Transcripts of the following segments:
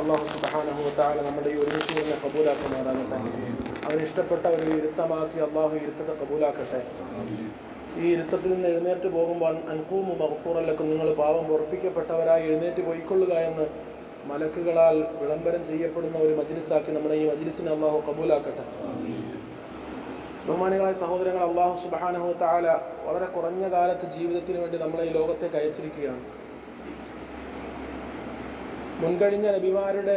അള്ളാഹു സുബാനഹു താല നമ്മുടെ ഈ ഒരുമിച്ച് തന്നെ കബൂലാക്കുമാറാകട്ടെ അവന് ഇഷ്ടപ്പെട്ട ഒരു ഇരുത്തമാക്കി അള്ളാഹു ഇരുത്തത്തെ കബൂലാക്കട്ടെ. ഈ ഇരുത്തത്തിൽ നിന്ന് എഴുന്നേറ്റ് പോകുമ്പോൾ അൻകൂമു മഹഫൂറല്ലക്കും നിങ്ങൾ പാവം ഉറപ്പിക്കപ്പെട്ടവരായി എഴുന്നേറ്റ് പോയിക്കൊള്ളുക എന്ന് മലക്കുകളാൽ വിളംബരം ചെയ്യപ്പെടുന്ന ഒരു മജ്ലിസാക്കി നമ്മുടെ ഈ മജ്ലിസിനെ അള്ളാഹു കബൂലാക്കട്ടെ. ബഹുമാനികളായ സഹോദരങ്ങൾ അള്ളാഹു സുബാനഹു താല വളരെ കുറഞ്ഞ കാലത്ത് ജീവിതത്തിന് വേണ്ടി നമ്മളെ ഈ ലോകത്തേക്ക് അയച്ചിരിക്കുകയാണ്. മുൻകഴിഞ്ഞ നബിമാരുടെ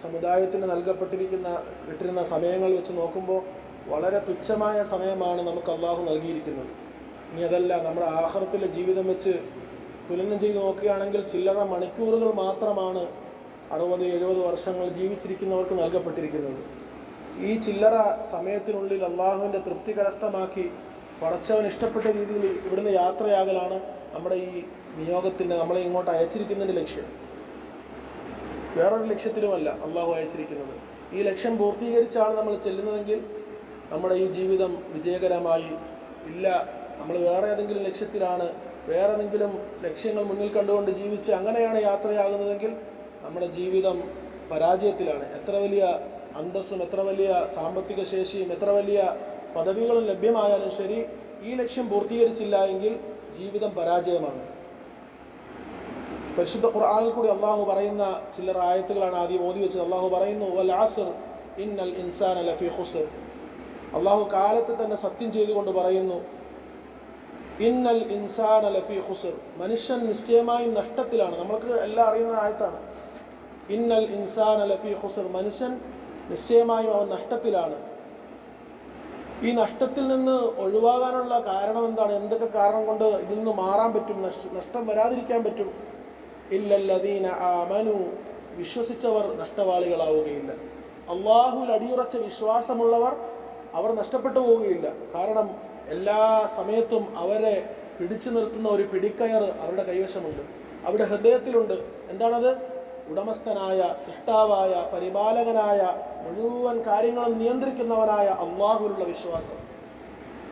സമുദായത്തിന് നൽകപ്പെട്ടിരിക്കുന്ന കിട്ടിരുന്ന സമയങ്ങൾ വെച്ച് നോക്കുമ്പോൾ വളരെ തുച്ഛമായ സമയമാണ് നമുക്ക് അള്ളാഹു നൽകിയിരിക്കുന്നത്. ഇനി അതല്ല നമ്മുടെ ആഹാരത്തിലെ ജീവിതം വെച്ച് തുലനം ചെയ്ത് നോക്കുകയാണെങ്കിൽ ചില്ലറ മണിക്കൂറുകൾ മാത്രമാണ് അറുപത് എഴുപത് വർഷങ്ങൾ ജീവിച്ചിരിക്കുന്നവർക്ക് നൽകപ്പെട്ടിരിക്കുന്നത്. ഈ ചില്ലറ സമയത്തിനുള്ളിൽ അള്ളാഹുവിന്റെ തൃപ്തി കരസ്ഥമാക്കി പടച്ചവൻ ഇഷ്ടപ്പെട്ട രീതിയിൽ ഇവിടുന്ന് യാത്രയാകലാണ് നമ്മുടെ ഈ നിയോഗത്തിന്റെ നമ്മളെ ഇങ്ങോട്ട് അയച്ചിരിക്കുന്നതിന്റെ ലക്ഷ്യം. വേറൊരു ലക്ഷ്യത്തിലുമല്ല അള്ളാഹു അയച്ചിരിക്കുന്നത്. ഈ ലക്ഷ്യം പൂർത്തീകരിച്ചാണ് നമ്മൾ ചെല്ലുന്നതെങ്കിൽ നമ്മുടെ ഈ ജീവിതം വിജയകരമായി ഇല്ല. നമ്മൾ വേറെ ഏതെങ്കിലും ലക്ഷ്യത്തിലാണ് വേറെ ഏതെങ്കിലും ലക്ഷ്യങ്ങൾ മുന്നിൽ കണ്ടുകൊണ്ട് ജീവിച്ച് അങ്ങനെയാണ് യാത്രയാകുന്നതെങ്കിൽ നമ്മുടെ ജീവിതം പരാജയത്തിലാണ്. എത്ര വലിയ അന്തസ്സും എത്ര വലിയ സാമ്പത്തിക ശേഷിയും എത്ര വലിയ പദവികളും ലഭ്യമായാലും ശരി ഈ ലക്ഷ്യം പൂർത്തീകരിച്ചില്ല എങ്കിൽ ജീവിതം പരാജയമാണ്. പരിശുദ്ധ ഖുർആനിൽ കൂടി അള്ളാഹു പറയുന്ന ചില്ലറ ആയത്തുകളാണ് ആദ്യം ഓതി വെച്ചത്. അള്ളാഹു പറയുന്നു വൽ ഇന്നൽ ഇൻസാന ലഫി ഹുസർ അള്ളാഹു കാലത്ത് തന്നെ സത്യം ചെയ്തുകൊണ്ട് പറയുന്നു ഇന്നൽ ഇൻസാൻ ലഫി ഹുസർ മനുഷ്യൻ നിശ്ചയമായും നഷ്ടത്തിലാണ്. നമ്മൾക്ക് എല്ലാം അറിയുന്ന ആയത്താണ്. ഇന്നൽ ഇൻസാൻ ലഫി ഹുസർ മനുഷ്യൻ നിശ്ചയമായും അവൻ നഷ്ടത്തിലാണ്. ഈ നഷ്ടത്തിൽ നിന്ന് ഒഴിവാകാനുള്ള കാരണം എന്താണ്? എന്തൊക്കെ കാരണം കൊണ്ട് ഇതിൽ നിന്ന് മാറാൻ പറ്റും? നഷ്ടം വരാതിരിക്കാൻ പറ്റും? ഇല്ലല്ലദീന ആമനു വിശ്വസിച്ചവർ നഷ്ടവാളികളാവുകയില്ല. അള്ളാഹുൽ അടിയുറച്ച വിശ്വാസമുള്ളവർ അവർ നഷ്ടപ്പെട്ടു പോവുകയില്ല. കാരണം എല്ലാ സമയത്തും അവരെ പിടിച്ചു നിർത്തുന്ന ഒരു പിടിക്കയർ അവരുടെ കൈവശമുണ്ട്. അവരുടെ ഹൃദയത്തിലുണ്ട്. എന്താണത്? ഉടമസ്ഥനായ സൃഷ്ടാവായ പരിപാലകനായ മുഴുവൻ കാര്യങ്ങളും നിയന്ത്രിക്കുന്നവനായ അള്ളാഹുലുള്ള വിശ്വാസം.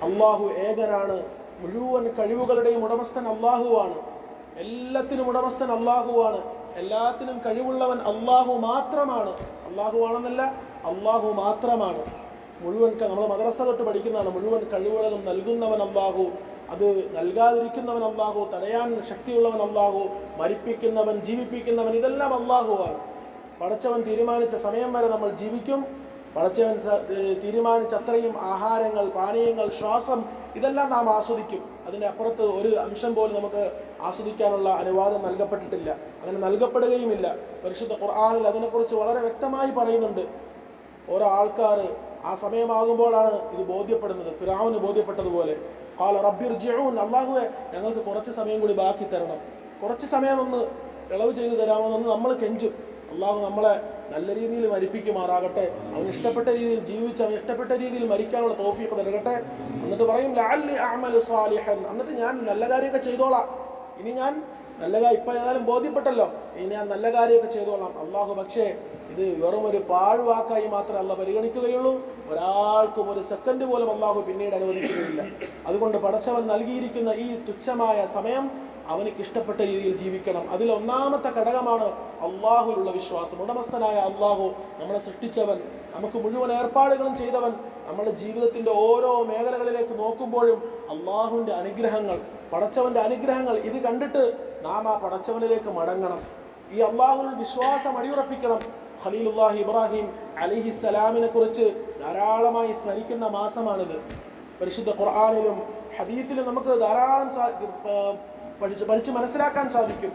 അള്ളാഹു ഏകനാണ്. മുഴുവൻ കഴിവുകളുടെയും ഉടമസ്ഥൻ അള്ളാഹുവാണ്. എല്ലാത്തിനും ഉടമസ്ഥൻ അള്ളാഹുവാണ് എല്ലാത്തിനും കഴിവുള്ളവൻ അള്ളാഹു മാത്രമാണ്. അള്ളാഹു ആണെന്നല്ല അള്ളാഹു മാത്രമാണ്. മുഴുവൻ നമ്മൾ മദ്രസ തൊട്ട് പഠിക്കുന്നതാണ്. മുഴുവൻ കഴിവുകളും നൽകുന്നവൻ അള്ളാഹു അത് നൽകാതിരിക്കുന്നവൻ അള്ളാഹു തടയാൻ ശക്തിയുള്ളവൻ അള്ളാഹു മരിപ്പിക്കുന്നവൻ ജീവിപ്പിക്കുന്നവൻ ഇതെല്ലാം അള്ളാഹുവാണ് പടച്ചവൻ തീരുമാനിച്ച സമയം വരെ നമ്മൾ ജീവിക്കും. പടച്ചവൻ തീരുമാനിച്ചത്രയും ആഹാരങ്ങൾ പാനീയങ്ങൾ ശ്വാസം ഇതെല്ലാം നാം ആസ്വദിക്കും. അതിന്റെ അപ്പുറത്ത് ഒരു അംശം പോലും നമുക്ക് ആസ്വദിക്കാനുള്ള അനുവാദം നൽകപ്പെട്ടിട്ടില്ല. അങ്ങനെ നൽകപ്പെടുകയുമില്ല. പരിശുദ്ധ ഖുർആാനിൽ അതിനെക്കുറിച്ച് വളരെ വ്യക്തമായി പറയുന്നുണ്ട്. ഓരോ ആൾക്കാർ ആ സമയമാകുമ്പോഴാണ് ഇത് ബോധ്യപ്പെടുന്നത്. ഫിറാവിന് ബോധ്യപ്പെട്ടതുപോലെ കാല റബ്ബിർ ജിഊൻ അള്ളാഹുവെ ഞങ്ങൾക്ക് കുറച്ച് സമയം കൂടി ബാക്കി തരണം. കുറച്ച് സമയം ഒന്ന് ഇളവ് ചെയ്തു തരാമെന്നൊന്ന് നമ്മൾ കെഞ്ചും. അള്ളാഹു നമ്മളെ നല്ല രീതിയിൽ മരിപ്പിക്കുമാറാകട്ടെ. അവൻ ഇഷ്ടപ്പെട്ട രീതിയിൽ ജീവിച്ച് അവൻ ഇഷ്ടപ്പെട്ട രീതിയിൽ മരിക്കാനുള്ള തോഫിയൊക്കെ നൽകട്ടെ. എന്നിട്ട് പറയും ലാലി അഅമലു സ്വാലിഹൻ എന്നിട്ട് ഞാൻ നല്ല കാര്യമൊക്കെ ചെയ്തോളാം. ഇനി ഞാൻ നല്ല കാര്യം ഇപ്പം ഏതായാലും ബോധ്യപ്പെട്ടല്ലോ. ഇനി ഞാൻ നല്ല കാര്യമൊക്കെ ചെയ്തോളാം. അള്ളാഹു പക്ഷേ ഇത് വെറും ഒരു പാഴ്വാക്കായി മാത്രമേ അല്ല പരിഗണിക്കുകയുള്ളൂ. ഒരാൾക്കും ഒരു സെക്കൻഡ് പോലും അള്ളാഹു പിന്നീട് അനുവദിക്കുകയില്ല. അതുകൊണ്ട് പടച്ചവൻ നൽകിയിരിക്കുന്ന ഈ തുച്ഛമായ സമയം അവനിക്ക് ഇഷ്ടപ്പെട്ട രീതിയിൽ ജീവിക്കണം. അതിൽ ഒന്നാമത്തെ ഘടകമാണ് അള്ളാഹുലുള്ള വിശ്വാസം. ഉടമസ്ഥനായ അള്ളാഹു നമ്മളെ സൃഷ്ടിച്ചവൻ നമുക്ക് മുഴുവൻ ഏർപ്പാടുകളും ചെയ്തവൻ നമ്മുടെ ജീവിതത്തിന്റെ ഓരോ മേഖലകളിലേക്ക് നോക്കുമ്പോഴും അള്ളാഹുവിന്റെ അനുഗ്രഹങ്ങൾ പടച്ചവന്റെ അനുഗ്രഹങ്ങൾ ഇത് കണ്ടിട്ട് നാം ആ പടച്ചവനിലേക്ക് മടങ്ങണം. ഈ അള്ളാഹുവിൽ വിശ്വാസം അടിയുറപ്പിക്കണം. ഖലീലുല്ലാഹി ഇബ്രാഹിം അലിഹിസ്സലാമിനെ കുറിച്ച് ധാരാളമായി സ്മരിക്കുന്ന മാസമാണിത്. പരിശുദ്ധ ഖുർആാനിലും ഹദീസിലും നമുക്ക് ധാരാളം പഠിച്ച് പഠിച്ച് മനസ്സിലാക്കാൻ സാധിക്കും.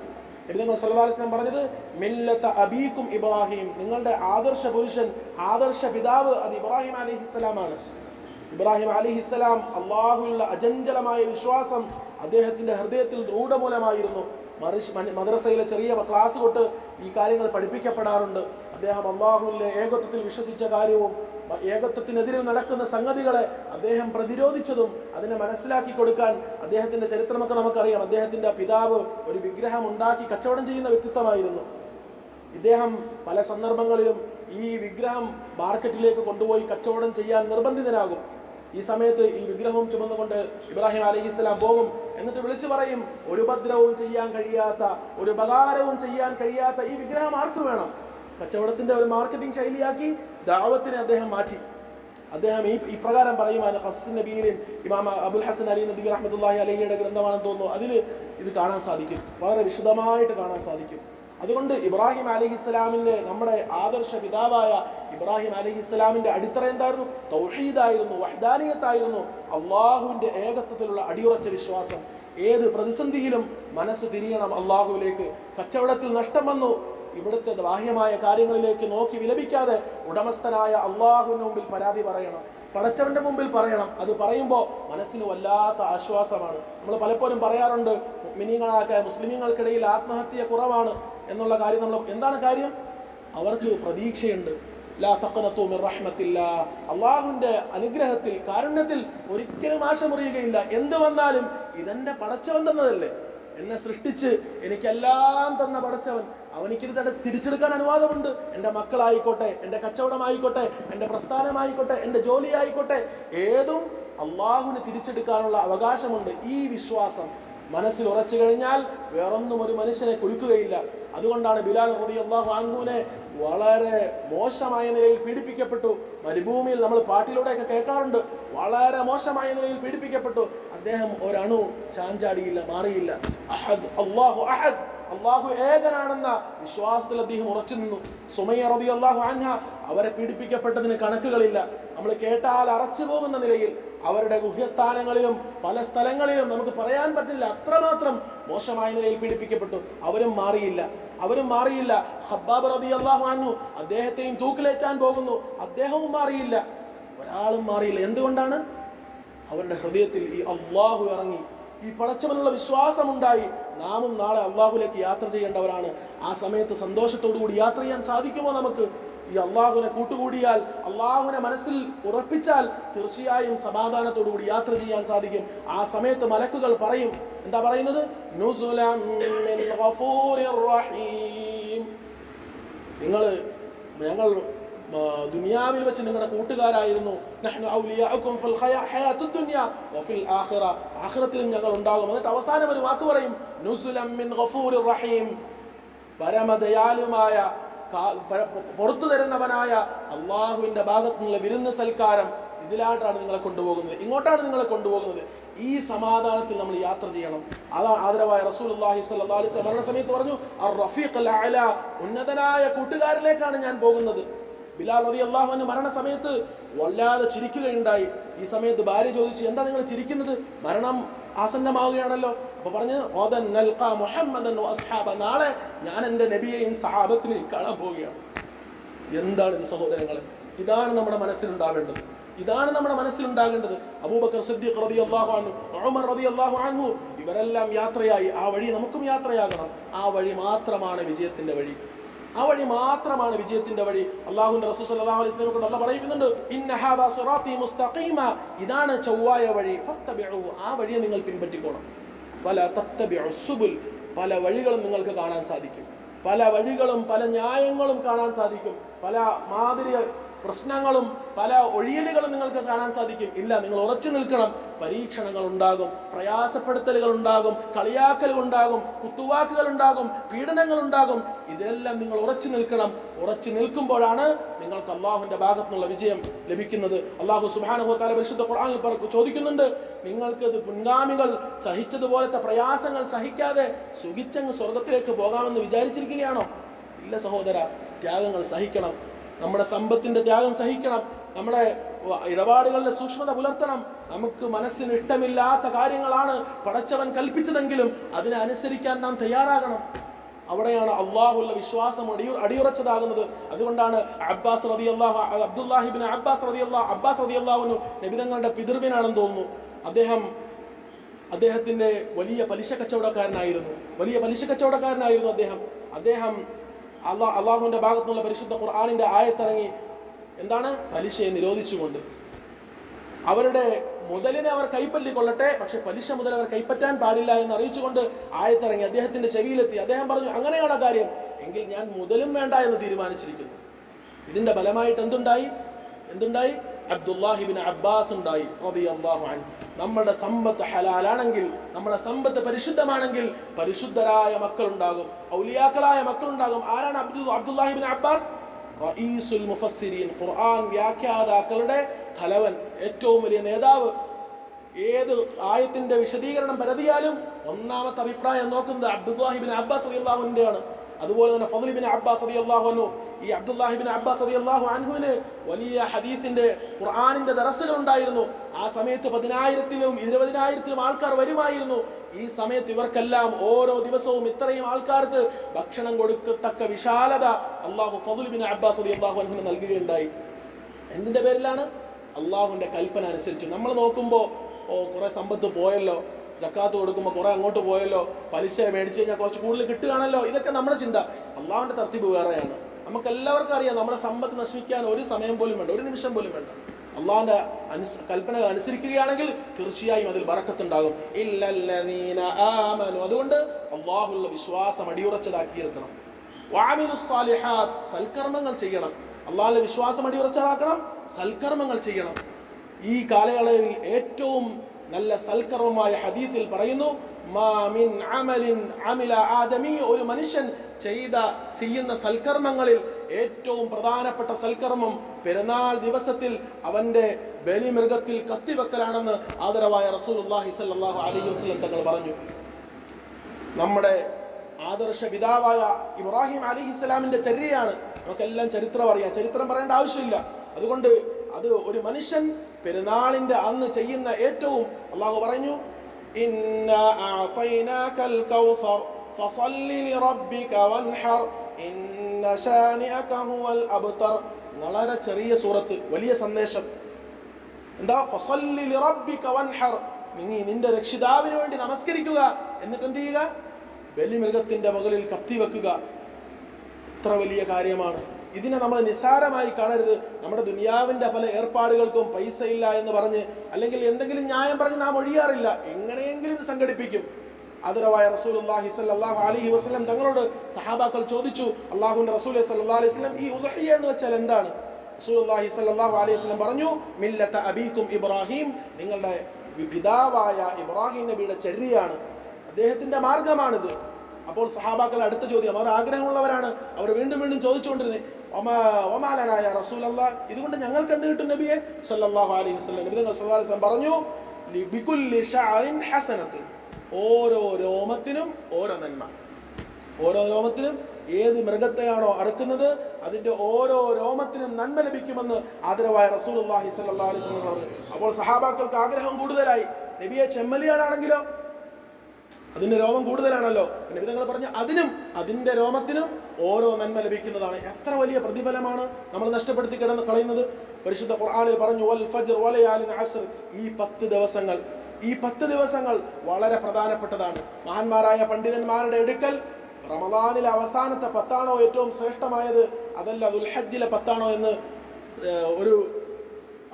എഴുതുന്ന സല്ലാസ്ലം പറഞ്ഞത് മില്ലത്ത അബീക്കും ഇബ്രാഹിം. നിങ്ങളുടെ ആദർശ പുരുഷൻ ആദർശ പിതാവ് അത് ഇബ്രാഹിം അലിഹിസ്സലാമാണ് ഇബ്രാഹിം അലിഹിസ്സലാം അള്ളാഹുള്ള അജഞ്ചലമായ വിശ്വാസം അദ്ദേഹത്തിന്റെ ഹൃദയത്തിൽ രൂഢമൂലമായിരുന്നു. മറിഷ് മദ്രസയിലെ ചെറിയ ക്ലാസ് തൊട്ട് ഈ കാര്യങ്ങൾ പഠിപ്പിക്കപ്പെടാറുണ്ട്. അദ്ദേഹം അള്ളാഹുവിന്റെ ഏകത്വത്തിൽ വിശ്വസിച്ച കാര്യവും ഏകത്വത്തിനെതിരിൽ നടക്കുന്ന സംഗതികളെ അദ്ദേഹം പ്രതിരോധിച്ചതും അതിനെ മനസ്സിലാക്കി കൊടുക്കാൻ അദ്ദേഹത്തിന്റെ ചരിത്രമൊക്കെ നമുക്കറിയാം. അദ്ദേഹത്തിന്റെ പിതാവ് ഒരു വിഗ്രഹം ഉണ്ടാക്കി കച്ചവടം ചെയ്യുന്ന വ്യക്തിത്വമായിരുന്നു. ഇദ്ദേഹം പല സന്ദർഭങ്ങളിലും ഈ വിഗ്രഹം മാർക്കറ്റിലേക്ക് കൊണ്ടുപോയി കച്ചവടം ചെയ്യാൻ നിർബന്ധിതനാകും. ഈ സമയത്ത് ഈ വിഗ്രഹവും ചുമന്നുകൊണ്ട് ഇബ്രാഹിം അലൈഹി ഇസ്ലാം പോകും. എന്നിട്ട് വിളിച്ചു പറയും ഒരു ഉപദ്രവവും ചെയ്യാൻ കഴിയാത്ത ഒരു ഉപകാരവും ചെയ്യാൻ കഴിയാത്ത ഈ വിഗ്രഹം ആർക്കു വേണം? കച്ചവടത്തിന്റെ ഒരു മാർക്കറ്റിംഗ് ശൈലിയാക്കി ദാവത്തിനെ അദ്ദേഹം മാറ്റി. അദ്ദേഹം ഈ ഇപ്രകാരം പറയുമാണ് ഹസൻ നബീലിൻ ഇമാം അബുൽ ഹസൻ അലി നദീ അഹമ്മദുല്ലാഹി അലഹിയുടെ ഗ്രന്ഥമാണെന്ന് തോന്നുന്നു. അതിൽ ഇത് കാണാൻ സാധിക്കും. വളരെ വിശദമായിട്ട് കാണാൻ സാധിക്കും. അതുകൊണ്ട് ഇബ്രാഹിം അലഹി ഇസ്ലാമിന്റെ നമ്മുടെ ആദർശ പിതാവായ ഇബ്രാഹിം അലഹി ഇസ്ലാമിന്റെ അടിത്തറ എന്തായിരുന്നു? തൗഹീദായിരുന്നു വഹദാനിയത്തായിരുന്നു അള്ളാഹുവിന്റെ ഏകത്വത്തിലുള്ള അടിയുറച്ച വിശ്വാസം. ഏത് പ്രതിസന്ധിയിലും മനസ്സ് തിരിയണം അള്ളാഹുവിലേക്ക്. കച്ചവടത്തിൽ നഷ്ടം വന്നു ഇവിടുത്തെ ബാഹ്യമായ കാര്യങ്ങളിലേക്ക് നോക്കി വിലപിക്കാതെ ഉടമസ്ഥനായ അള്ളാഹുവിന് മുമ്പിൽ പരാതി പറയണം. പടച്ചവന്റെ മുമ്പിൽ പറയണം. അത് പറയുമ്പോൾ മനസ്സിന് വല്ലാത്ത ആശ്വാസമാണ്. നമ്മൾ പലപ്പോഴും പറയാറുണ്ട് മിനിങ്ങളാക്ക മുസ്ലിമീങ്ങൾക്കിടയിൽ ആത്മഹത്യ കുറവാണ് എന്നുള്ള കാര്യം നമ്മൾ എന്താണ് കാര്യം? അവർക്ക് പ്രതീക്ഷയുണ്ട്. ലാ മിർ റഹ്മത്തില്ല. അള്ളാഹുവിന്റെ അനുഗ്രഹത്തിൽ കാരുണ്യത്തിൽ ഒരിക്കലും ആശമുറിയുകയില്ല. എന്ത് വന്നാലും ഇതെന്റെ പടച്ചവൻ തന്നതല്ലേ? എന്നെ സൃഷ്ടിച്ച് എനിക്കെല്ലാം തന്ന പടച്ചവൻ അവനിക്കിത് തന്നെ തിരിച്ചെടുക്കാൻ അനുവാദമുണ്ട്. എന്റെ മക്കളായിക്കോട്ടെ എന്റെ കച്ചവടമായിക്കോട്ടെ എന്റെ പ്രസ്ഥാനമായിക്കോട്ടെ എന്റെ ജോലിയായിക്കോട്ടെ. ഏതും അള്ളാഹുവിന് തിരിച്ചെടുക്കാനുള്ള അവകാശമുണ്ട്. ഈ വിശ്വാസം മനസ്സിൽ ഉറച്ചു കഴിഞ്ഞാൽ വേറൊന്നും ഒരു മനുഷ്യനെ കുലുക്കുകയില്ല. അതുകൊണ്ടാണ് ബിലാൽ റബി അള്ളാഹു അൻഹുവിനെ വളരെ മോശമായ നിലയിൽ പീഡിപ്പിക്കപ്പെട്ടു. മരുഭൂമിയിൽ നമ്മൾ പാട്ടിലൂടെയൊക്കെ കേൾക്കാറുണ്ട്. വളരെ മോശമായ നിലയിൽ പീഡിപ്പിക്കപ്പെട്ടു. അദ്ദേഹം ഒരണു ചാഞ്ചാടിയില്ല മാറിയില്ല. അഹദ് അള്ളാഹു അഹദ്. അള്ളാഹു ഏകനാണെന്ന വിശ്വാസത്തിൽ അദ്ദേഹം ഉറച്ചു നിന്നു. സുമയ്യ റബി അള്ളാഹു അൻഹ അവരെ പീഡിപ്പിക്കപ്പെട്ടതിന് കണക്കുകളില്ല. നമ്മൾ കേട്ടാൽ അറച്ചു പോകുന്ന നിലയിൽ അവരുടെ ഗുഹ്യസ്ഥാനങ്ങളിലും പല സ്ഥലങ്ങളിലും നമുക്ക് പറയാൻ പറ്റില്ല. അത്രമാത്രം മോശമായ നിലയിൽ പീഡിപ്പിക്കപ്പെട്ടു. അവരും മാറിയില്ല. അവരും മാറിയില്ല. ഹബ്ബാബ് റബി അള്ളാഹു അന്നു അദ്ദേഹത്തെയും തൂക്കിലേറ്റാൻ പോകുന്നു. അദ്ദേഹവും മാറിയില്ല. ഒരാളും മാറിയില്ല. എന്തുകൊണ്ടാണ്? അവരുടെ ഹൃദയത്തിൽ ഈ അള്ളാഹു ഇറങ്ങി. ഈ പടച്ചവനുള്ള വിശ്വാസമുണ്ടായി നാമും നാളെ അള്ളാഹുലേക്ക് യാത്ര ചെയ്യേണ്ടവരാണ്. ആ സമയത്ത് സന്തോഷത്തോടുകൂടി യാത്ര ചെയ്യാൻ സാധിക്കുമോ നമുക്ക്? ഈ അള്ളാഹുവിനെ കൂട്ടുകൂടിയാൽ അള്ളാഹുവിനെ മനസ്സിൽ ഉറപ്പിച്ചാൽ തീർച്ചയായും സമാധാനത്തോടുകൂടി യാത്ര ചെയ്യാൻ സാധിക്കും. ആ സമയത്ത് മലക്കുകൾ പറയും എന്താ പറയുന്നത്? നിങ്ങൾ ഞങ്ങൾ ദുനിയാവിൽ വെച്ച് നിങ്ങളുടെ കൂട്ടുകാരായിരുന്നു. ആഖിറത്തിലും ഞങ്ങൾ ഉണ്ടാകും. എന്നിട്ട് അവസാനം ഒരു വാക്ക് പറയും റഹീം. പരമദയാലുമായ പുറത്തു തരുന്നവനായ അള്ളാഹുവിന്റെ ഭാഗത്തു നിന്നുള്ള വിരുന്ന് സൽക്കാരം ഇതിലായിട്ടാണ് നിങ്ങളെ കൊണ്ടുപോകുന്നത്. ഇങ്ങോട്ടാണ് നിങ്ങളെ കൊണ്ടുപോകുന്നത്. ഈ സമാധാനത്തിൽ നമ്മൾ യാത്ര ചെയ്യണം. അതാ ആദരവായ റസൂൽ അള്ളാഹി സ്വല്ലല്ലാഹി അലൈഹി വസല്ലം മരണ സമയത്ത് പറഞ്ഞു ഉന്നതനായ കൂട്ടുകാരിലേക്കാണ് ഞാൻ പോകുന്നത്. ബിലാൽ റതി അള്ളാഹുവിന് മരണസമയത്ത് വല്ലാതെ ചിരിക്കുകയുണ്ടായി. ഈ സമയത്ത് ഭാര്യ ചോദിച്ചു എന്താ നിങ്ങൾ ചിരിക്കുന്നത്? മരണം ആസന്നമാവുകയാണല്ലോ. അപ്പൊ പറഞ്ഞു "ഗദൻ നൽഖാ മുഹമ്മദൻ വഅസ്ഹാബ." നാളെ ഞാൻ എന്റെ നബിയെയും സഹാബത്തിനെയും കാണാൻ പോവുകയാണ്. എന്താണ് ഇത് സഹോദരങ്ങളെ? ഇതാണ് നമ്മുടെ മനസ്സിലുണ്ടാവേണ്ടത്. ഇതാണ് നമ്മുടെ മനസ്സിലുണ്ടാകേണ്ടത്. അബൂബക്കർ സിദ്ദീഖ് റളിയല്ലാഹു അൻഹു ഉമർ റളിയല്ലാഹു അൻഹു ഇവരെല്ലാം യാത്രയായി. ആ വഴി നമുക്കും യാത്രയാകണം. ആ വഴി മാത്രമാണ് വിജയത്തിന്റെ വഴി. ആ വഴി മാത്രമാണ് വിജയത്തിന്റെ വഴി. അള്ളാഹുന്റെ റസൂൽ സല്ലല്ലാഹു അലൈഹി വസല്ലം കൊണ്ട് അള്ളാഹ് പറയുന്നുണ്ട് ഇന്ന ഹാദാ മുസ്തഖീമ. ഇതാണ് ചൊവ്വായ വഴി. ആ വഴിയെ നിങ്ങൾ പിൻപറ്റിക്കോണം. ഫല തത്തബിഉ സുബുൽ. പല വഴികളും നിങ്ങൾക്ക് കാണാൻ സാധിക്കും. പല വഴികളും പല ന്യായങ്ങളും കാണാൻ സാധിക്കും. പല മാതിരി പ്രശ്നങ്ങളും പല ഒഴിയലുകളും നിങ്ങൾക്ക് കാണാൻ സാധിക്കും. ഇല്ല നിങ്ങൾ ഉറച്ചു നിൽക്കണം. പരീക്ഷണങ്ങൾ ഉണ്ടാകും പ്രയാസപ്പെടുത്തലുകൾ ഉണ്ടാകും കളിയാക്കലുകൾ ഉണ്ടാകും കുത്തുവാക്കുകൾ ഉണ്ടാകും പീഡനങ്ങൾ ഉണ്ടാകും ഇതിലെല്ലാം നിങ്ങൾ ഉറച്ചു നിൽക്കണം. ഉറച്ചു നിൽക്കുമ്പോഴാണ് നിങ്ങൾക്ക് അള്ളാഹുവിന്റെ ഭാഗത്തുനിന്നുള്ള വിജയം ലഭിക്കുന്നത്. അള്ളാഹു സുബാനുഹോത്താല പരിശുദ്ധ ഖുർആനിൽ ചോദിക്കുന്നുണ്ട് നിങ്ങൾക്ക് ഇത് മുൻഗാമികൾ സഹിച്ചതുപോലത്തെ പ്രയാസങ്ങൾ സഹിക്കാതെ സുഖിച്ചങ്ങ് സ്വർഗത്തിലേക്ക് പോകാമെന്ന് വിചാരിച്ചിരിക്കുകയാണോ? ഇല്ല സഹോദര ത്യാഗങ്ങൾ സഹിക്കണം. നമ്മുടെ സമ്പത്തിന്റെ ത്യാഗം സഹിക്കണം. നമ്മുടെ ഇടപാടുകളുടെ സൂക്ഷ്മത പുലർത്തണം. നമുക്ക് മനസ്സിന് ഇഷ്ടമില്ലാത്ത കാര്യങ്ങളാണ് പടച്ചവൻ കൽപ്പിച്ചതെങ്കിലും അതിനെ അനുസരിക്കാൻ നാം തയ്യാറാകണം. അവിടെയാണ് അള്ളാഹുള്ള വിശ്വാസം അടിയു അടിയുറച്ചതാകുന്നത്. അതുകൊണ്ടാണ് അബ്ബാസ് റതി അള്ളാഹു അബ്ദുല്ലാഹിബിൻ അബ്ബാസ് റതി അള്ളാഹ് അബ്ബാസ് റതി അള്ളാഹുനു നബിതങ്ങളുടെ പിതൃവിനാണെന്ന് തോന്നുന്നു. അദ്ദേഹം അദ്ദേഹത്തിന്റെ വലിയ പലിശ കച്ചവടക്കാരനായിരുന്നു. വലിയ പലിശ കച്ചവടക്കാരനായിരുന്നു അദ്ദേഹം. അദ്ദേഹം അള്ളാഹ് അള്ളാഹുവിന്റെ ഭാഗത്തുനിന്നുള്ള പരിശുദ്ധ ഖുർആാനിന്റെ ആയത്തിറങ്ങി എന്താണ്? പലിശയെ നിരോധിച്ചുകൊണ്ട്. അവരുടെ മുതലിനെ അവർ കൈപ്പറ്റിക്കൊള്ളട്ടെ പക്ഷെ പലിശ മുതൽ അവർ കൈപ്പറ്റാൻ പാടില്ല എന്ന് അറിയിച്ചുകൊണ്ട് ആയത്തിറങ്ങി അദ്ദേഹത്തിന്റെ ചെവിയിലെത്തി അദ്ദേഹം പറഞ്ഞു അങ്ങനെയാണ് കാര്യം എങ്കിൽ ഞാൻ മുതലും വേണ്ട എന്ന് തീരുമാനിച്ചിരിക്കുന്നു. ഇതിന്റെ ഫലമായിട്ട് എന്തുണ്ടായി? എന്തുണ്ടായി? അബ്ദുല്ലാഹിബിൻ അബ്ബാസ് ഉണ്ടായി റളിയല്ലാഹു അൻഹു. നമ്മുടെ സമ്പത്ത് ഹലാലാണെങ്കിൽ നമ്മുടെ സമ്പത്ത് പരിശുദ്ധമാണെങ്കിൽ പരിശുദ്ധരായ മക്കളുണ്ടാകും. ഔലിയാക്കളായ മക്കളുണ്ടാകും. ആരാണ് അബ്ദു അബ്ദുല്ലാഹിബിൻ അബ്ബാസ്? റഈസുൽ മുഫസ്സിരീൻ. ഖുർആൻ വ്യാഖ്യാതാക്കളുടെ തലവൻ ഏറ്റവും വലിയ നേതാവ്. ഏത് ആയത്തിന്റെ വിശദീകരണം പരതിയാലും ഒന്നാമത്തെ അഭിപ്രായം നോക്കുന്നത് അബ്ദുല്ലാഹിബിൻ അബ്ബാസ് റളിയല്ലാഹുവിന്റെ ആണ് അതുപോലെ തന്നെ ഫضലിബിൻ അബ്ബാസ് റളിയല്ലാഹു അൻഹു ഈ അബ്ദുല്ലാഹിബിൻ അബ്ബാസ് റളിയല്ലാഹു അൻഹുവിന് വലിയ ഹദീസിന്റെ ഖുർആാനിന്റെ ദറസുകൾ ഉണ്ടായിരുന്നു. ആ സമയത്ത് പതിനായിരത്തിലും ഇരുപതിനായിരത്തിലും ആൾക്കാർ വരുമായിരുന്നു. ഈ സമയത്ത് ഇവർക്കെല്ലാം ഓരോ ദിവസവും ഇത്രയും ആൾക്കാർക്ക് ഭക്ഷണം കൊടുക്കത്തക്ക വിശാലത അള്ളാഹു ഫضലിബിൻ അബ്ബാസ് അബി അള്ളാഹു അൻഹുവിന് നൽകുകയുണ്ടായി. എന്തിന്റെ പേരിലാണ്? അള്ളാഹുവിന്റെ കൽപ്പന അനുസരിച്ച്. നമ്മൾ നോക്കുമ്പോൾ ഓ കുറെ സമ്പത്ത് പോയല്ലോ. ജക്കാത്ത് കൊടുക്കുമ്പോൾ കുറെ അങ്ങോട്ട് പോയല്ലോ പലിശ മേടിച്ചു കഴിഞ്ഞാൽ കുറച്ച് കൂടുതൽ കിട്ടുകയാണല്ലോ. ഇതൊക്കെ നമ്മുടെ ചിന്ത. അള്ളാഹുവിന്റെ തർത്തിപ്പ് വേറെയാണ്. നമുക്ക് എല്ലാവർക്കും അറിയാം നമ്മുടെ സമ്പത്ത് നശിപ്പിക്കാൻ ഒരു സമയം പോലും വേണ്ട ഒരു നിമിഷം പോലും വേണ്ട. അള്ളാഹിന്റെ അനുസ കൽപ്പനകൾ അനുസരിക്കുകയാണെങ്കിൽ തീർച്ചയായും അതിൽ ബറക്കത്തുണ്ടാകും. അതുകൊണ്ട് അള്ളാഹുള്ള വിശ്വാസം അടിയുറച്ചതാക്കിയിരിക്കണം. വാമിനു സാലിഹാത്ത്. സൽക്കർമ്മങ്ങൾ ചെയ്യണം. അള്ളാഹിന്റെ വിശ്വാസം അടിയുറച്ചതാക്കണം സൽക്കർമ്മങ്ങൾ ചെയ്യണം. ഈ കാലയളവിൽ ഏറ്റവും നല്ല സൽക്കർമ്മമായ ഹദീസിൽ പറയുന്നു മാമിൻ അമലിൻ അമില ആദമി. ഒരു മനുഷ്യൻ ചെയ്ത ചെയ്യുന്ന സൽക്കർമ്മങ്ങളിൽ ഏറ്റവും പ്രധാനപ്പെട്ട സൽക്കർമ്മം പെരുന്നാൾ ദിവസത്തിൽ അവന്റെ ബലിമൃഗത്തിൽ കത്തിവെക്കലാണെന്ന് ആദരവായ റസൂലുള്ളാഹി സ്വല്ലല്ലാഹു അലൈഹി വസ്ലം തങ്ങൾ പറഞ്ഞു. നമ്മുടെ ആദർശ പിതാവായ ഇബ്രാഹിം അലി ഇസ്ലാമിന്റെ ചര്യയാണ്. നമുക്കെല്ലാം ചരിത്രം അറിയാം. ചരിത്രം പറയേണ്ട ആവശ്യമില്ല. അതുകൊണ്ട് അത് ഒരു മനുഷ്യൻ പെരുന്നാളിന്റെ അന്ന് ചെയ്യുന്ന ഏറ്റവും അള്ളാഹു പറഞ്ഞു "ഇന്നാ അഅതൈനാകൽ കൗസർ ഫസല്ലി ലിറബ്ബിക വൻഹർ ഇന്ന ശാനിഅക ഹുവൽ അബ്തർ. വളരെ ചെറിയ സൂറത്ത് വലിയ സന്ദേശം. എന്താ? നീ നിന്റെ രക്ഷിതാവിന് വേണ്ടി നമസ്കരിക്കുക. എന്നിട്ട് എന്ത് ചെയ്യുക? ബലിമൃഗത്തിന്റെ മുകളിൽ കത്തി വെക്കുക. ഇത്ര വലിയ കാര്യമാണ്. ഇതിനെ നമ്മൾ നിസ്സാരമായി കാണരുത്. നമ്മുടെ ദുനിയാവിന്റെ പല ഏർപ്പാടുകൾക്കും പൈസ ഇല്ല എന്ന് പറഞ്ഞ് അല്ലെങ്കിൽ എന്തെങ്കിലും ന്യായം പറഞ്ഞ് നാം ഒഴിയാറില്ല. എങ്ങനെയെങ്കിലും ഇത് സംഘടിപ്പിക്കും. അതിരവായ റസൂൽ അള്ളാഹി സ്വല്ലല്ലാഹു അലഹി വസ്ലം തങ്ങളോട് സഹാബാക്കൾ ചോദിച്ചു അള്ളാഹുവിന്റെ റസൂൽ സല്ലാ അലൈഹി വസ്ലം ഈ ഉദഹിയ എന്ന് വെച്ചാൽ എന്താണ്? റസൂൽ അള്ളാഹി സ്വല്ലല്ലാഹു അലൈഹി വസ്ലം പറഞ്ഞു മില്ലത്ത അബീക്കും ഇബ്രാഹിം. നിങ്ങളുടെ പിതാവായ ഇബ്രാഹിം നബിയുടെ ചര്യയാണ്. അദ്ദേഹത്തിന്റെ മാർഗമാണിത്. അപ്പോൾ സഹാബാക്കൾ അടുത്ത ചോദ്യം അവർ ആഗ്രഹമുള്ളവരാണ്. അവർ വീണ്ടും വീണ്ടും ചോദിച്ചുകൊണ്ടിരുന്നത് ഒമാലനായ റസൂലല്ല. ഇതുകൊണ്ട് ഞങ്ങൾക്ക് എന്ത് കിട്ടും നബിയെ? സല്ലല്ലാഹു അലൈഹി വസല്ലം. നബി തങ്ങൾ പറഞ്ഞു. ഓരോ രോമത്തിനും ഓരോ നന്മ. ഓരോ രോമത്തിനും ഏത് മൃഗത്തെയാണോ അറുക്കുന്നത് അതിന്റെ ഓരോ രോമത്തിനും നന്മ ലഭിക്കുമെന്ന് ആദരവായ റസൂലുള്ളാഹി സല്ലാ അലൈഹി വസല്ലം പറഞ്ഞു. അപ്പോൾ സഹാബാക്കൾക്ക് ആഗ്രഹം കൂടുതലായി. നബിയെ ചെമ്മലിയാണെങ്കിലോ അതിന്റെ രോമം കൂടുതലാണല്ലോ. പിന്നെ വിധങ്ങൾ പറഞ്ഞു അതിനും അതിന്റെ രോമത്തിനും ഓരോ നന്മ ലഭിക്കുന്നതാണ്. എത്ര വലിയ പ്രതിഫലമാണ് നമ്മൾ നഷ്ടപ്പെടുത്തി കിടന്ന് കളയുന്നത്? പരിശുദ്ധ ഖുർആനിൽ പറഞ്ഞു വൽ ഫജ്ർ വലയാലിൻ ഈ പത്ത് ദിവസങ്ങൾ ഈ പത്ത് ദിവസങ്ങൾ വളരെ പ്രധാനപ്പെട്ടതാണ്. മഹാന്മാരായ പണ്ഡിതന്മാരുടെ എടുക്കൽ റമദാനിലെ അവസാനത്തെ പത്താണോ ഏറ്റവും ശ്രേഷ്ഠമായത്? അതല്ല ദുൽഹജ്ജിലെ പത്താണോ എന്ന് ഒരു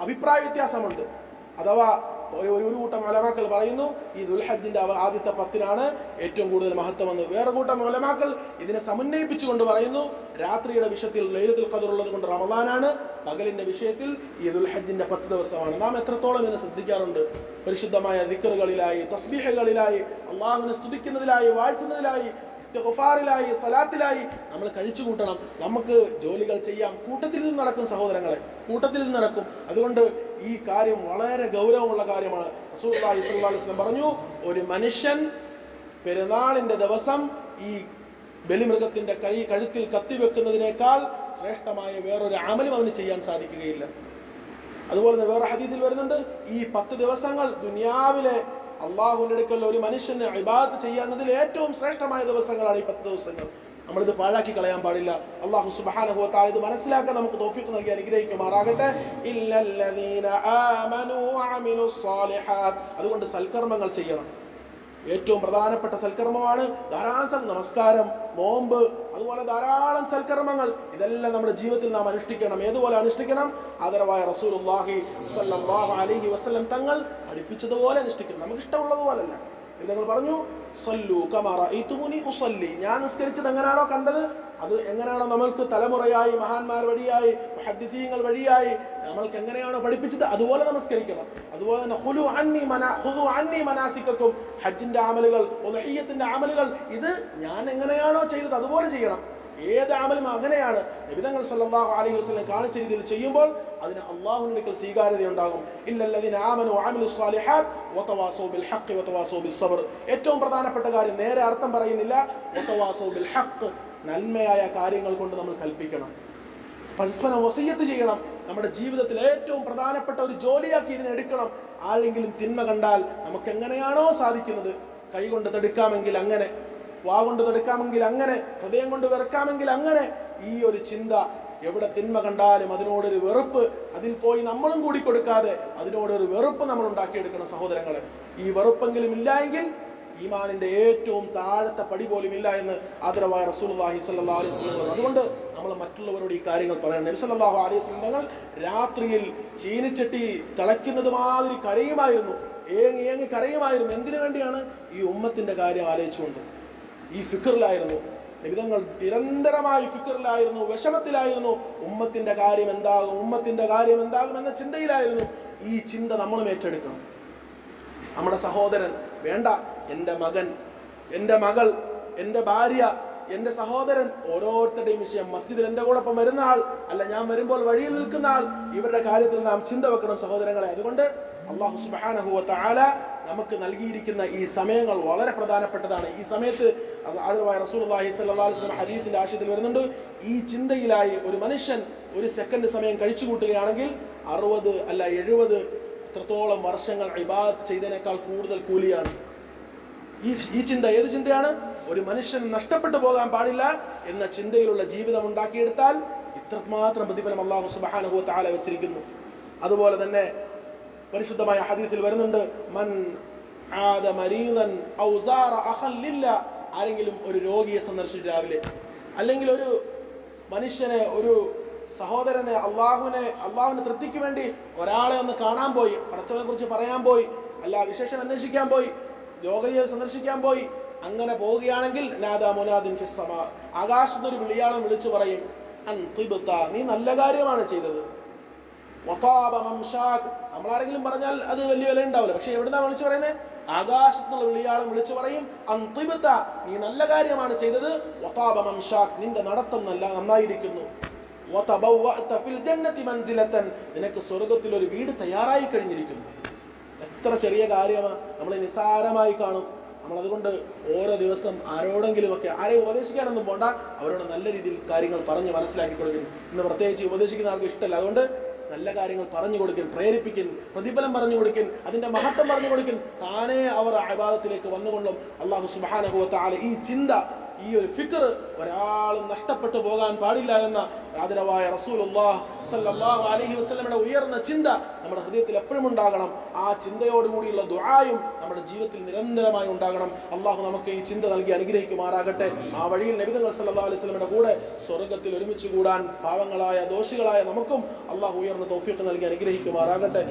അഭിപ്രായ വ്യത്യാസമുണ്ട്. അഥവാ ഒരു കൂട്ടം ഒലമാക്കൾ പറയുന്നു ഈ ദുൽഹജ്ജിന്റെ അവ- ആദ്യത്തെ പത്തിനാണ് ഏറ്റവും കൂടുതൽ മഹത്വമെന്ന് വേറെ കൂട്ടം ഒലമാക്കൾ ഇതിനെ സമന്വയിപ്പിച്ചുകൊണ്ട് പറയുന്നു രാത്രിയുടെ വിഷയത്തിൽ ലൈലത്തുൽ ഖദർ കൊണ്ട് റമദാനാണ് പകലിന്റെ വിഷയത്തിൽ ഈ ദുൽഹജ്ജിന്റെ പത്ത് ദിവസമാണ്. നാം എത്രത്തോളം ഇതിനെ ശ്രദ്ധിക്കാറുണ്ട്? പരിശുദ്ധമായ ദിക്കറുകളിലായി തസ്ബീഹകളിലായി അള്ളാഹുവിനെ സ്തുതിക്കുന്നതിലായി വാഴ്ത്തുന്നതിലായി ഇസ്തിഗ്ഫാറിലായി സലാത്തിലായി നമ്മൾ കഴിച്ചു കൂട്ടണം. നമുക്ക് ജോലികൾ ചെയ്യാം. കൂട്ടത്തിൽ നിന്ന് നടക്കും സഹോദരങ്ങളെ. കൂട്ടത്തിൽ നിന്ന് നടക്കും. അതുകൊണ്ട് ഈ കാര്യം വളരെ ഗൗരവമുള്ള കാര്യമാണ്. അലൈഹി വസല്ലം പറഞ്ഞു ഒരു മനുഷ്യൻ പെരുന്നാളിന്റെ ദിവസം ഈ ബലിമൃഗത്തിന്റെ കഴി കഴുത്തിൽ കത്തിവെക്കുന്നതിനേക്കാൾ ശ്രേഷ്ഠമായ വേറൊരു അമലും അവന് ചെയ്യാൻ സാധിക്കുകയില്ല. അതുപോലെ തന്നെ വേറെ ഹദീസിൽ വരുന്നുണ്ട് ഈ പത്ത് ദിവസങ്ങൾ ദുനിയാവിലെ അള്ളാഹുവിന്റെ അടുക്കൽ ഒരു മനുഷ്യന് ഇബാദത്ത് ചെയ്യുന്നതിൽ ഏറ്റവും ശ്രേഷ്ഠമായ ദിവസങ്ങളാണ് ഈ പത്ത് ദിവസങ്ങൾ. നമ്മളിത് പാഴാക്കി കളയാൻ പാടില്ല. അള്ളാഹു തആല ഇത് മനസ്സിലാക്കാൻ നമുക്ക് തോഫിക്ക് നൽകി അനുഗ്രഹിക്കുമാറാകട്ടെ. അതുകൊണ്ട് സൽക്കർമ്മങ്ങൾ ചെയ്യണം. ഏറ്റവും പ്രധാനപ്പെട്ട സൽക്കർമ്മമാണ് ധാരാളം നമസ്കാരം നോമ്പ് അതുപോലെ ധാരാളം സൽക്കർമ്മങ്ങൾ. ഇതെല്ലാം നമ്മുടെ ജീവിതത്തിൽ നാം അനുഷ്ഠിക്കണം. ഏതുപോലെ അനുഷ്ഠിക്കണം? ആദരവായ സ്വല്ലല്ലാഹു അലൈഹി വസല്ലം തങ്ങൾ പഠിപ്പിച്ചതുപോലെ അനുഷ്ഠിക്കണം. നമുക്ക് ഇഷ്ടമുള്ളതുപോലല്ല. ഞങ്ങൾ പറഞ്ഞു സല്ലു കമാറ ഈത്തുമുനി ഉസല്ലി. ഞാൻ നിസ്കരിച്ചത് എങ്ങനെയാണോ കണ്ടത്? അത് എങ്ങനെയാണോ നമ്മൾക്ക് തലമുറയായി മഹാന്മാർ വഴിയായി ഹദ്ദിസീങ്ങൾ വഴിയായി നമ്മൾക്ക് എങ്ങനെയാണോ പഠിപ്പിച്ചത് അതുപോലെ നമസ്കരിക്കണം അതുപോലെ തന്നെ ഹുലു അന്നി മന ഹുലു അന്നി മനാസിക്കും ഹജ്ജിന്റെ ആമലുകൾ ഉലഹിയത്തിന്റെ ആമലുകൾ ഇത് ഞാൻ എങ്ങനെയാണോ ചെയ്തത് അതുപോലെ ചെയ്യണം. ഏത് അമലും അങ്ങനെയാണ്. നബിതങ്ങൾ സല്ലല്ലാഹു അലൈഹി വസല്ലം കാണിച്ച രീതിയിൽ ചെയ്യുമ്പോൾ അതിന് അള്ളാഹുവിന്റെ അടുക്കൽ സ്വീകാര്യത ഉണ്ടാകും ഇല്ലല്ലതിന് ആമനു ആമിലു സ്വാലിഹാത്ത് വതവാസൗ ബിൽ ഹഖ് ഒത്തവാസോ ബിൽ സബർ ഏറ്റവും പ്രധാനപ്പെട്ട കാര്യം നേരെ അർത്ഥം പറയുന്നില്ല. ഒത്തവാസോ ബിൽ ഹഖ് നന്മയായ കാര്യങ്ങൾ കൊണ്ട് നമ്മൾ കൽപ്പിക്കണം. പരസ്പരം വസയ്യത്ത് ചെയ്യണം. നമ്മുടെ ജീവിതത്തിൽ ഏറ്റവും പ്രധാനപ്പെട്ട ഒരു ജോലിയാക്കി ഇതിനെ എടുക്കണം. ആരെങ്കിലും തിന്മ കണ്ടാൽ നമുക്ക് എങ്ങനെയാണോ സാധിക്കുന്നത്? കൈ കൊണ്ട് തടുക്കാമെങ്കിൽ അങ്ങനെ വാ കൊണ്ട് തടുക്കാമെങ്കിൽ അങ്ങനെ ഹൃദയം കൊണ്ട് വെറുക്കാമെങ്കിൽ അങ്ങനെ ഈ ഒരു ചിന്ത എവിടെ തിന്മ കണ്ടാലും അതിനോടൊരു വെറുപ്പ് അതിൽ പോയി നമ്മളും കൂടി കൊടുക്കാതെ അതിനോടൊരു വെറുപ്പ് നമ്മൾ ഉണ്ടാക്കിയെടുക്കണം സഹോദരങ്ങളെ. ഈ വെറുപ്പെങ്കിലും ഇല്ലായെങ്കിൽ ഈമാനിന്റെ ഏറ്റവും താഴത്തെ പടി പോലും ഇല്ല എന്ന് ആദരവായ റസൂലുള്ളാഹി സല്ലാ അലൈഹി പറഞ്ഞു. അതുകൊണ്ട് നമ്മൾ മറ്റുള്ളവരോട് ഈ കാര്യങ്ങൾ പറയണം. നബി സല്ലാഹു അലൈഹി വസല്ലം തങ്ങൾ രാത്രിയിൽ ചീനിച്ചട്ടി തിളയ്ക്കുന്നത് മാതിരി കരയുമായിരുന്നു. ഏങ്ങി ഏങ്ങി കരയുമായിരുന്നു. എന്തിനു വേണ്ടിയാണ് ഈ ഉമ്മത്തിന്റെ കാര്യം ആലോചിച്ചുകൊണ്ട്? ഈ ഫിക്കറിലായിരുന്നു നിബിതങ്ങൾ നിരന്തരമായി ഫിക്കറിലായിരുന്നു വിഷമത്തിലായിരുന്നു. ഉമ്മത്തിന്റെ കാര്യം എന്താകും ഉമ്മത്തിന്റെ കാര്യം എന്താകും എന്ന ചിന്തയിലായിരുന്നു ഈ ചിന്ത നമ്മളും ഏറ്റെടുക്കണം. നമ്മുടെ സഹോദരൻ വേണ്ട എന്റെ മകൻ എന്റെ മകൾ എന്റെ ഭാര്യ എന്റെ സഹോദരൻ ഓരോരുത്തരുടെയും വിഷയം. മസ്ജിദിൽ എന്റെ കൂടൊപ്പം വരുന്ന ആൾ അല്ല ഞാൻ വരുമ്പോൾ വഴിയിൽ നിൽക്കുന്ന ആൾ. ഇവരുടെ കാര്യത്തിൽ നാം ചിന്ത വെക്കണം സഹോദരങ്ങളെ. അതുകൊണ്ട് അള്ളാഹു സുബ്ഹാനഹു വ തആല നമുക്ക് നൽകിയിരിക്കുന്ന ഈ സമയങ്ങൾ വളരെ പ്രധാനപ്പെട്ടതാണ്. ഈ സമയത്ത് ആദരവായ അലൈഹി വസല്ലം ഹദീസിന്റെ ആശയത്തിൽ വരുന്നുണ്ട്. ഈ ചിന്തയിലായി ഒരു മനുഷ്യൻ ഒരു സെക്കൻഡ് സമയം കഴിച്ചു കൂട്ടുകയാണെങ്കിൽ അറുപത് അല്ല എഴുപത് എത്രത്തോളം വർഷങ്ങൾ ഇബാദത്ത് ചെയ്തതിനേക്കാൾ കൂടുതൽ കൂലിയാണ്. ഈ ഈ ചിന്ത ഏത് ചിന്തയാണ്? ഒരു മനുഷ്യൻ നഷ്ടപ്പെട്ടു പോകാൻ പാടില്ല എന്ന ചിന്തയിലുള്ള ജീവിതം ഉണ്ടാക്കിയെടുത്താൽ ഇത്രമാത്രം പ്രതിഫലം അള്ളാഹു സുബാനഹു താല വെച്ചിരിക്കുന്നു. അതുപോലെ തന്നെ പരിശുദ്ധമായ ഹദീസിൽ വരുന്നുണ്ട് മൻ ആദ മരീദൻ ഔസാറ സാറ അഖൻ ലില്ല ആരെങ്കിലും ഒരു രോഗിയെ സന്ദർശിച്ചു രാവിലെ അല്ലെങ്കിൽ ഒരു മനുഷ്യനെ ഒരു സഹോദരനെ അള്ളാഹുവിനെ അള്ളാഹുവിന്റെ തൃപ്തിക്ക് വേണ്ടി ഒരാളെ ഒന്ന് കാണാൻ പോയി പടച്ചവനെ കുറിച്ച് പറയാൻ പോയി അല്ല വിശേഷം അന്വേഷിക്കാൻ പോയി രോഗിയെ സന്ദർശിക്കാൻ പോയി അങ്ങനെ പോവുകയാണെങ്കിൽ നാദാ ആകാശത്തൊരു വിളിയാളം വിളിച്ചു പറയും അൻ നീ നല്ല കാര്യമാണ് ചെയ്തത്. നമ്മളാരെങ്കിലും പറഞ്ഞാൽ അത് വലിയ വില ഉണ്ടാവില്ല പക്ഷെ എവിടുന്നാ വിളിച്ചു പറയുന്നത് ആകാശത്തുള്ള വിളിയാളം വിളിച്ചു പറയും അന്തിമത്ത നീ നല്ല കാര്യമാണ് ചെയ്തത്. നിന്റെ നടത്തം നല്ല നന്നായിരിക്കുന്നു. നിനക്ക് സ്വർഗത്തിൽ ഒരു വീട് തയ്യാറായി കഴിഞ്ഞിരിക്കുന്നു. എത്ര ചെറിയ കാര്യമാണ് നമ്മൾ നിസാരമായി കാണും. നമ്മൾ അതുകൊണ്ട് ഓരോ ദിവസം ആരോടെങ്കിലുമൊക്കെ ആരെയും ഉപദേശിക്കാനൊന്നും പോണ്ട. അവരോട് നല്ല രീതിയിൽ കാര്യങ്ങൾ പറഞ്ഞ് മനസ്സിലാക്കി കൊടുക്കും ഇന്ന് പ്രത്യേകിച്ച് ഉപദേശിക്കുന്ന ആർക്കും ഇഷ്ടമല്ല. അതുകൊണ്ട് നല്ല കാര്യങ്ങൾ പറഞ്ഞു കൊടുക്കൻ പ്രേരിപ്പിക്കൻ പ്രതിഫലം പറഞ്ഞു കൊടുക്കൻ അതിന്റെ മഹത്വം പറഞ്ഞു കൊടുക്കൻ താനേ അവർ അബാദത്തിലേക്ക് വന്നുകൊണ്ടും അള്ളാഹു സുബാനഹുവത്ത ആല ഈ ചിന്ത ഈ ഒരു ഫിക്കർ ഒരാളും നഷ്ടപ്പെട്ടു പോകാൻ പാടില്ല എന്ന ആദരവായ റസൂൽ സല്ലല്ലാഹു അലൈഹി വസല്ലമയുടെ ഉയർന്ന ചിന്ത നമ്മുടെ ഹൃദയത്തിൽ എപ്പോഴും ഉണ്ടാകണം. ആ ചിന്തയോടുകൂടിയുള്ള ദുആയും നമ്മുടെ ജീവിതത്തിൽ നിരന്തരമായി ഉണ്ടാകണം. അള്ളാഹു നമുക്ക് ഈ ചിന്ത നൽകി അനുഗ്രഹിക്കുമാറാകട്ടെ. ആ വഴിയിൽ നബിതങ്ങൾ സല്ലാ അലൈഹി സ്വലമിന്റെ കൂടെ സ്വർഗത്തിൽ ഒരുമിച്ച് കൂടാൻ പാവങ്ങളായ ദോഷികളായ നമുക്കും അള്ളാഹു ഉയർന്ന തൗഫീഖ് നൽകി അനുഗ്രഹിക്കുമാറാകട്ടെ.